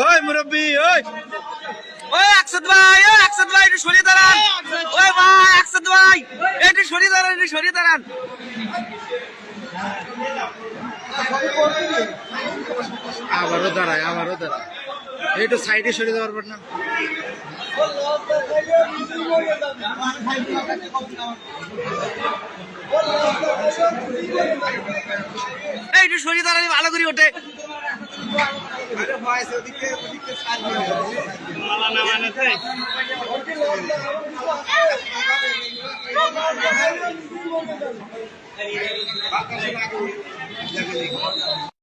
ওই মুরব্বী, ওই। ওই একসাথ ভাই, ওই একসাথ ভাই, একটু সরিয়ে দাঁড়ান। ওই ভাই একসাথ ভাই, একটু সরিয়ে দাঁড়ান, একটু সরিয়ে দাঁড়ান। আবারও দাঁড়ায় আবারও দাঁড়ায়। একটু সাইডে সরিয়ে দেওয়ার পর না। ভালো করে ওঠে। बोलते हैं